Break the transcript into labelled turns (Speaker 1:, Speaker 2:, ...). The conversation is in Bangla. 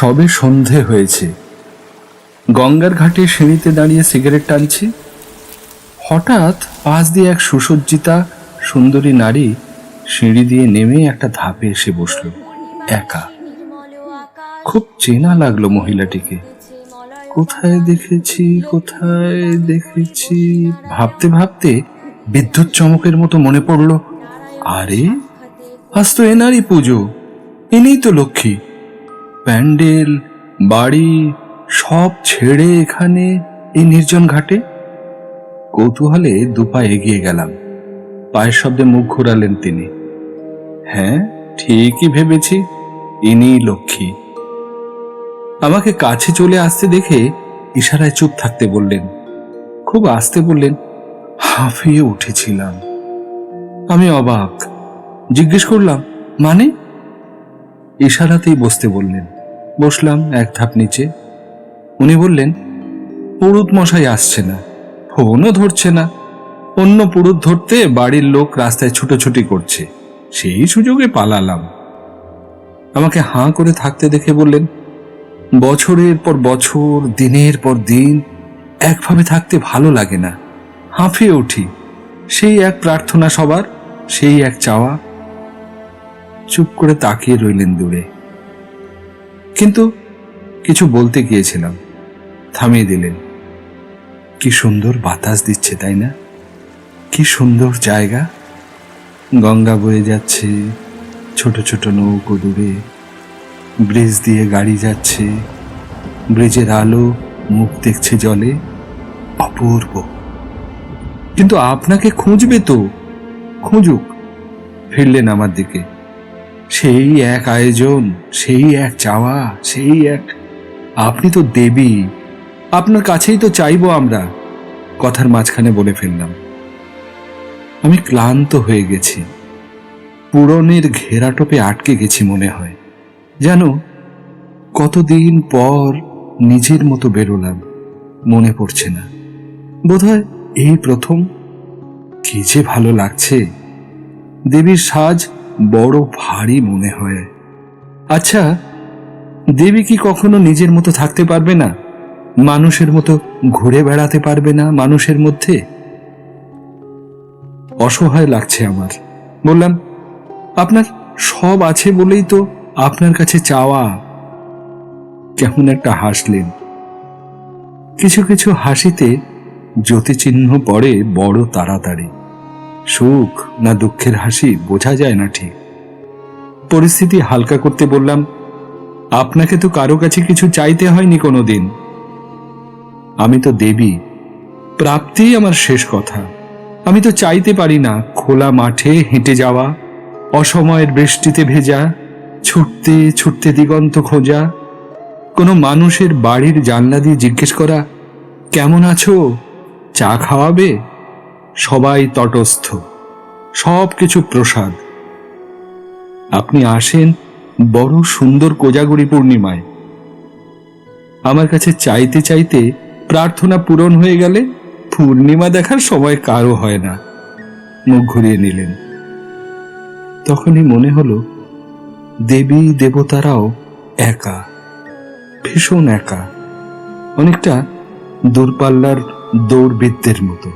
Speaker 1: সবে সন্ধে হয়েছে। গঙ্গার ঘাটে সিঁড়িতে দাঁড়িয়ে সিগারেট টানছি। হঠাৎ পাশ দিয়ে এক সুসজ্জিতা সুন্দরী নারী সিঁড়ি দিয়ে নেমে একটা ধাপে এসে বসল। একা। খুব চেনা লাগল মহিলাটিকে। কোথায় দেখেছি কোথায় দেখেছি? ভাবতে ভাবতে বিদ্যুৎ চমকের মতো মনে পড়ল। আরে, আজ তো এনারই পুজো। এনেই তো লক্ষ্মী। প্যান্ডেল, বাড়ি, সব ছেড়ে এখানে এই নির্জন ঘাটে? কৌতূহলে দুপা এগিয়ে গেলাম। পায়ের শব্দে মুখ ঘোরালেন তিনি। হ্যাঁ ঠিকই ভেবেছি ইনি লক্ষ্মী। আমাকে কাছে চলে আসতে দেখে ইশারায় চুপ থাকতে বললেন। খুব আস্তে বললেন, হাঁফিয়ে উঠেছিলাম। আমি অবাক। জিজ্ঞেস করলাম মানে? ইশারাতেই বসতে বললেন। বসলাম এক ধাপ নিচে। উনি বললেন, পুরুত মশাই আসছে না, ফোনও ধরছে না। অন্য পুরুত ধরতে বাড়ির লোক রাস্তায় ছুটোছুটি করছে, সেই সুযোগে পালালাম। আমাকে হাঁ করে থাকতে দেখে বললেন, বছরের পর বছর, দিনের পর দিন, একভাবে থাকতে ভালো লাগে না। হাঁফিয়ে উঠি, সেই এক প্রার্থনা সবার, সেই এক চাওয়া। চুপ করে তাকিয়ে রইলেন দূরে। কিন্তু কিছু বলতে গিয়েছিলাম। থামিয়ে দিলেন। কি সুন্দর বাতাস দিচ্ছে, তাই না? কি সুন্দর জায়গা। গঙ্গা বয়ে যাচ্ছে, ছোট ছোট নৌকো দূরে। ব্রিজ দিয়ে গাড়ি যাচ্ছে। ব্রিজের আলো মুখ দেখছে জলে। অপূর্ব। কিন্তু আপনাকে খুঁজবে তো? খুঁজুক। ফিরলেন আমার দিকে। সেই এক আয়োজন, সেই এক চাওয়া, সেই এক, আপনি তো দেবী, আপনার কাছেই তো চাইব আমরা, কথার মাঝখানে বলে ফেললাম। আমি ক্লান্ত হয়ে গেছি। পুরনের ঘেরাটোপে আটকে গেছি মনে হয়। যেন কতদিন পর নিজের মতো বেরোলাম, মনে পড়ছে না। বোধহয় এই প্রথম। কি যে ভালো লাগছে। দেবীর সাজ বড় ভারী মনে হয়। আচ্ছা দেবী কি কখনো নিজের মতো থাকতে পারবে না? মানুষের মতো ঘুরে বেড়াতে পারবে না মানুষের মধ্যে? অসহায় লাগছে আমার। বললাম, আপনার সব আছে বলেই তো আপনার কাছে চাওয়া। কেমন একটা হাসলেন। কিছু কিছু হাসিতে জ্যোতিচিহ্ন পড়ে বড় তাড়াতাড়ি। সুখ না দুঃখের হাসি বোঝা যায় না ঠিক। পরিস্থিতি হালকা করতে বললাম, আপনাকে তো কারও কাছে কিছু চাইতে হয়নি কোনোদিন। আমি তো দেবী, প্রাপ্তিই আমার শেষ কথা। আমি তো চাইতে পারি না, খোলা মাঠে হেঁটে যাওয়া, অসময়ের বৃষ্টিতে ভেজা, ছুটতে ছুটতে দিগন্ত খোঁজা, কোনো মানুষের বাড়ির জানলা দিয়ে জিজ্ঞেস করা, কেমন আছো? চা খাওয়াবে সবাই তটস্থ। সব কিছু প্রসাদ। আপনি আসেন বড় সুন্দর কোজাগরি পূর্ণিমায়। আমার কাছে চাইতে চাইতে প্রার্থনা পূরণ হয়ে গেলে পূর্ণিমা দেখার সময় কারও হয় না। মুখ ঘুরিয়ে নিলেন। তখনই মনে হলো, দেবী দেবতারাও একা, ভীষণ একা, অনেকটা দূরপাল্লার দৌড়বিদদের মতো।